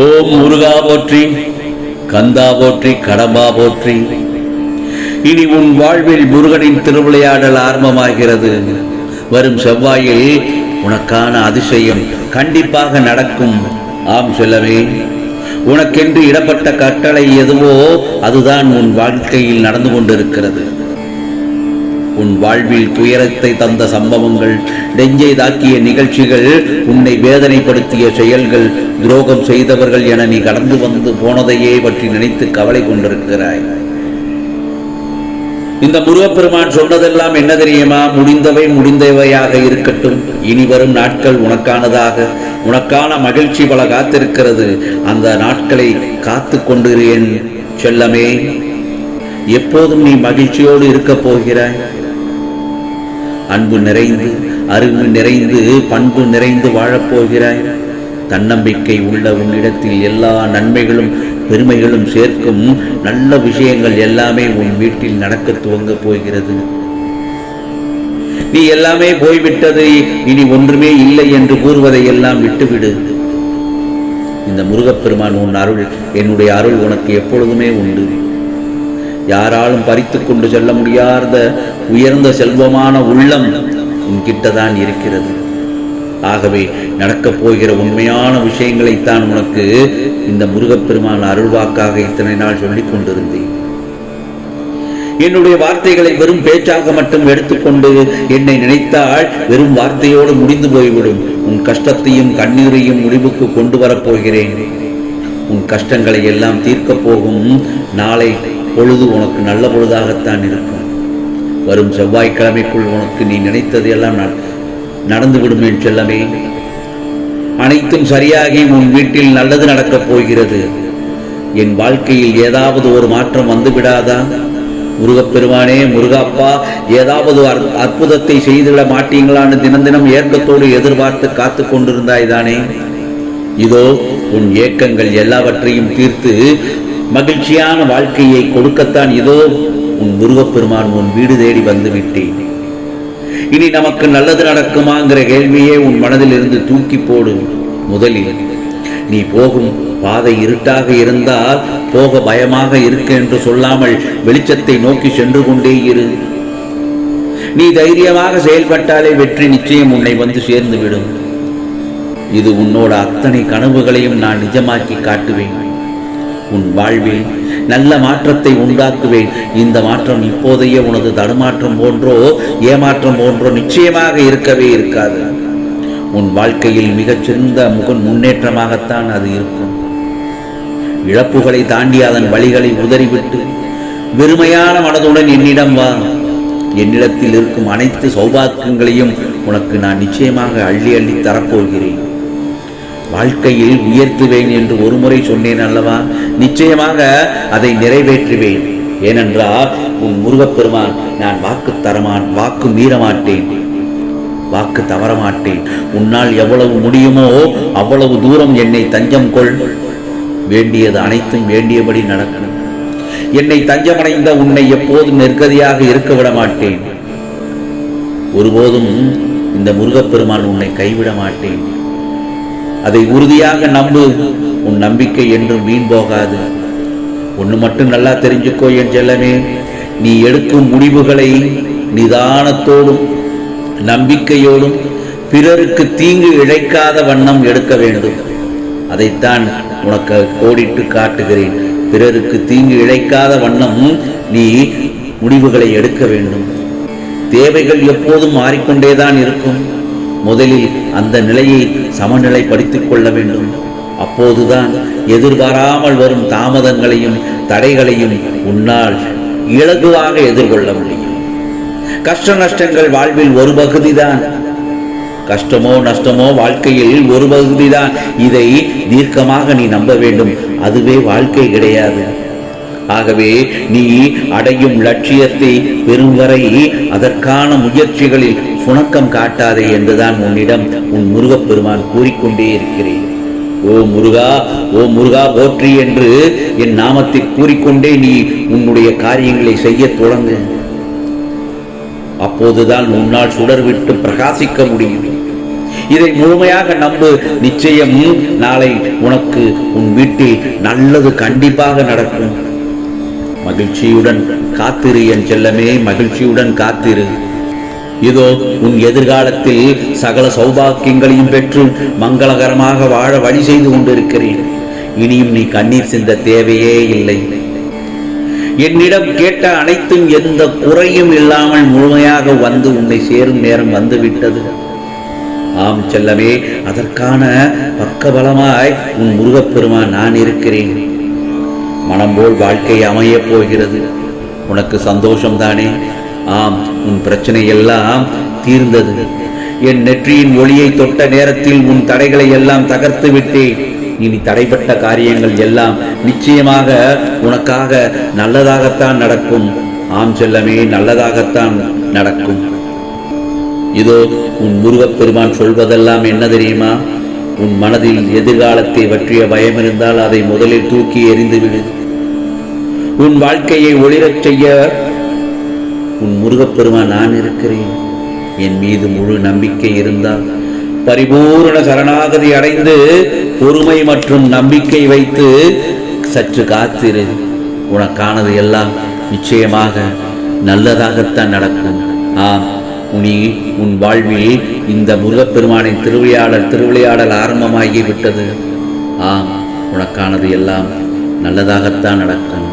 ஓம் முருகா போற்றி கந்தா போற்றி கடம்பா போற்றி. இனி உன் வாழ்வில் முருகனின் திருவிளையாடல் ஆரம்பமாகிறது. வரும் செவ்வாயில் உனக்கான அதிசயம் கண்டிப்பாக நடக்கும். ஆம் செல்லவே உனக்கென்று இடப்பட்ட கட்டளை எதுவோ அதுதான் உன் வாழ்க்கையில் நடந்து கொண்டிருக்கிறது. உன் வாழ்வில் துயரத்தை தந்த சம்பவங்கள் நெஞ்சை தாக்கிய நிகழ்ச்சிகள் உன்னை வேதனைப்படுத்திய செயல்கள் துரோகம் செய்தவர்கள் என நீ கடந்து வந்து போனதையே பற்றி நினைத்து கவலை கொண்டிருக்கிறாய். இந்த முருகப்பெருமான் சொன்னதெல்லாம் என்ன தெரியுமா? முடிந்தவை முடிந்தவையாக இருக்கட்டும். இனி வரும் நாட்கள் உனக்கானதாக உனக்கான மகிழ்ச்சி பல காத்திருக்கிறது. அந்த நாட்களை காத்து கொண்டிருக்கிறேன் செல்லமே. எப்போதும் நீ மகிழ்ச்சியோடு இருக்கப் போகிறாய். அன்பு நிறைந்து அறிவு நிறைந்து பண்பு நிறைந்து வாழப்போகிறாய். தன்னம்பிக்கை உள்ள உன்னிடத்தில் எல்லா நன்மைகளும் பெருமைகளும் சேர்க்கும் நல்ல விஷயங்கள் எல்லாமே உன் வீட்டில் நடக்க துவங்கப் போகிறது. நீ எல்லாமே போய்விட்டது இனி ஒன்றுமே இல்லை என்று கூறுவதை எல்லாம் விட்டுவிடு. இந்த முருகப்பெருமான் உன் அருள் என்னுடைய அருள் உனக்கு எப்பொழுதுமே உண்டு. யாராலும் பறித்து கொண்டு செல்ல முடியாத உயர்ந்த செல்வமான உள்ளம் உன்கிட்டதான் இருக்கிறது. ஆகவே நடக்கப் போகிற உண்மையான விஷயங்களைத்தான் உனக்கு இந்த முருகப்பெருமான் அருள்வாக்காக இத்தனை நாள் சொல்லிக் கொண்டிருந்தேன். என்னுடைய வார்த்தைகளை வெறும் பேச்சாக மட்டும் எடுத்துக்கொண்டு என்னை நினைத்தால் வெறும் வார்த்தையோடு முடிந்து போய்விடும். உன் கஷ்டத்தையும் கண்ணீரையும் முடிவுக்கு கொண்டு வரப் போகிறேன். உன் கஷ்டங்களை எல்லாம் தீர்க்கப் போகும் நாளை பொழுது உனக்கு நல்ல பொழுதாகத்தான் இருக்கும். வரும் செவ்வாய்க்கிழமைக்குள் உனக்கு நீ நினைத்தது எல்லாம் ந- நடந்துவிடும் என் செல்லமே. அனைத்தும் சரியாகி உன் வீட்டில் நல்லது நடக்கப் போகிறது. என் வாழ்க்கையில் ஏதாவது ஒரு மாற்றம் வந்து விடாதா? முருகப்பெருமானே முருகாப்பா ஏதாவது அற்- அற்புதத்தை செய்துவிட மாட்டீங்களான்னு தினம் தினம் ஏக்கத்தோடு எதிர்பார்த்து காத்து கொண்டிருந்தாய் தானே? இதோ உன் ஏக்கங்கள் எல்லாவற்றையும் தீர்த்து மகிழ்ச்சியான வாழ்க்கையை கொடுக்கத்தான் இதோ உன் முருகப்பெருமான் உன் வீடு தேடி வந்து விட்டேன் இனி நமக்கு நல்லது நடக்குமாங்கிற கேள்வியே உன் மனதில் இருந்து தூக்கி போடு முதலில் நீ போகும் பாதை இருட்டாக இருந்தால் போக பயமாக இருக்கு என்று சொல்லாமல் வெளிச்சத்தை நோக்கி சென்று கொண்டே இரு. நீ தைரியமாக செயல்பட்டாலே வெற்றி நிச்சயம் உன்னை வந்து சேர்ந்துவிடும். இது உன்னோட அத்தனை கனவுகளையும் நான் நிஜமாக்கி காட்டுவேன். உன் வாழ்வில் நல்ல மாற்றத்தை உண்டாக்குவேன். இந்த மாற்றம் இப்போதைய உனது தடுமாற்றம் போன்றோ ஏமாற்றம் போன்றோ நிச்சயமாக இருக்கவே இருக்காது. உன் வாழ்க்கையில் மிகச்சிறந்த முகன் முன்னேற்றமாகத்தான் அது இருக்கும். இழப்புகளை தாண்டி அதன் வழிகளை உதறிவிட்டு வெறுமையான மனதுடன் என்னிடம் வா. என்னிடத்தில் இருக்கும் அனைத்து சௌபாக்கியங்களையும் உனக்கு நான் நிச்சயமாக அள்ளி அள்ளி தரப்போகிறேன். வாழ்க்கையில் உயர்த்துவேன் என்று ஒருமுறை சொன்னேன் அல்லவா? நிச்சயமாக அதை நிறைவேற்றுவேன். ஏனென்றால் உன் முருகப்பெருமான் நான் வாக்கு தரமான் வாக்கு மீறமாட்டேன். வாக்கு தவற மாட்டேன் உன்னால் எவ்வளவு முடியுமோ அவ்வளவு தூரம் என்னை தஞ்சம் கொள். வேண்டியது அனைத்தும் வேண்டியபடி நடக்கணும். என்னை தஞ்சமடைந்த உன்னை எப்போதும் நெருக்கதியாக இருக்க விட மாட்டேன் ஒருபோதும் இந்த முருகப்பெருமான் உன்னை கைவிட மாட்டேன் அதை உறுதியாக நம்பு. உன் நம்பிக்கை என்றும் வீண் போகாது. ஒன்று மட்டும் நல்லா தெரிஞ்சுக்கோ என் செல்லமே. நீ எடுக்கும் முடிவுகளை நிதானத்தோடும் நம்பிக்கையோடும் பிறருக்கு தீங்கு இழைக்காத வண்ணம் எடுக்க வேண்டும். அதைத்தான் உனக்கு கோடிட்டு காட்டுகிறேன். பிறருக்கு தீங்கு இழைக்காத வண்ணம் நீ முடிவுகளை எடுக்க வேண்டும். தேவைகள் எப்போதும் மாறிக்கொண்டேதான் இருக்கும். முதலில் அந்த நிலையை சமநிலைப்படுத்திக் கொள்ள வேண்டும். அப்போதுதான் எதிர்பாராமல் வரும் தாமதங்களையும் தடைகளையும் உன்னால் இலகுவாக எதிர்கொள்ள முடியும். கஷ்ட நஷ்டங்கள் வாழ்வில் ஒரு பகுதிதான். கஷ்டமோ நஷ்டமோ வாழ்க்கையில் ஒரு பகுதிதான். இதை தீர்க்கமாக நீ நம்ப வேண்டும். அதுவே வாழ்க்கை கிடையாது. ஆகவே நீ அடையும் லட்சியத்தை பெறும் வரை அதற்கான முயற்சிகளில் சுணக்கம் காட்டாதே என்றுதான் உன்னிடம் உன் முருகப்பெருமான் கூறிக்கொண்டே இருக்கிறேன். ஓ முருகா ஓ முருகா போற்றி என்று என் நாமத்தை கூறிக்கொண்டே நீ உன்னுடைய காரியங்களை செய்யத் தொடங்கு. அப்போதுதான் உன்னால் சுடர் விட்டு பிரகாசிக்க முடியும். இதை முழுமையாக நம்பு. நிச்சயம் நாளை உனக்கு உன் வீட்டில் நல்லது கண்டிப்பாக நடக்கும். மகிழ்ச்சியுடன் காத்திரு என் செல்லமே மகிழ்ச்சியுடன் காத்திரு. இதோ உன் எதிர்காலத்தில் சகல சௌபாக்கியங்களையும் பெற்று மங்களகரமாக வாழ வழி செய்து கொண்டிருக்கிறேன். இனியும் நீ கண்ணீர் சிந்த தேவையே இல்லை. என்னிடம் கேட்ட அனைத்தும் எந்த குறையும் இல்லாமல் முழுமையாக வந்து உன்னை சேரும் நேரம் வந்துவிட்டது. ஆம் செல்லமே அதற்கான பக்கபலமாய் உன் முருகப்பெருமான் நான் இருக்கிறேன். மனம் போல் வாழ்க்கை அமையப் போகிறது. உனக்கு சந்தோஷம்தானே? ஆம் உன் பிரச்சனை எல்லாம் தீர்ந்தது. என் நெற்றியின் ஒளியை தொட்ட நேரத்தில் உன் தடைகளை எல்லாம் தகர்த்து விட்டேன். இனி தடைப்பட்ட காரியங்கள் எல்லாம் நிச்சயமாக உனக்காக நல்லதாகத்தான் நடக்கும். ஆம் செல்லமே நல்லதாகத்தான் நடக்கும். இதோ உன் முருகப்பெருமான் சொல்வதெல்லாம் என்ன தெரியுமா? உன் மனதில் எதிர்காலத்தை பற்றிய பயம் இருந்தால் அதை முதலில் தூக்கி எறிந்துவிடு. உன் வாழ்க்கையை ஒளிரச் செய்ய உன் முருகப்பெருமான் நான் இருக்கிறேன். என் மீது முழு நம்பிக்கை இருந்தால் பரிபூரண சரணாகதி அடைந்து பொறுமை மற்றும் நம்பிக்கை வைத்து சற்று காத்திரு. உனக்கானது எல்லாம் நிச்சயமாக நல்லதாகத்தான் நடக்கும். ஆம் உனி உன் வாழ்வில் இந்த முருகப்பெருமானின் திருவிளையாடல் திருவிளையாடல் ஆரம்பமாகி விட்டது ஆம் உனக்கானது எல்லாம் நல்லதாகத்தான் நடக்கும்.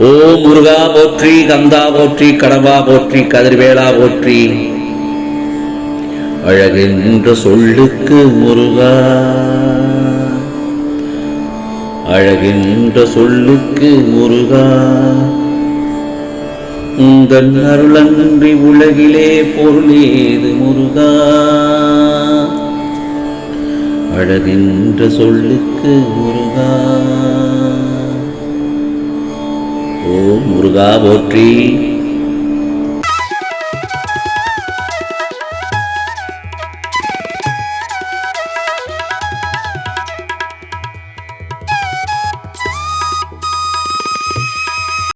ஓ முருகா போற்றி கந்தா போற்றி கடவா போற்றி கதிர்வேளா போற்றி. அழகென்ற சொல்லுக்கு முருகா. அழகென்ற சொல்லுக்கு முருகா. உந்தன் அருளன்றி உலகிலே பொருளேது முருகா. அழகென்ற சொல்லுக்கு முருகா. ஓம் முருகா போற்றி.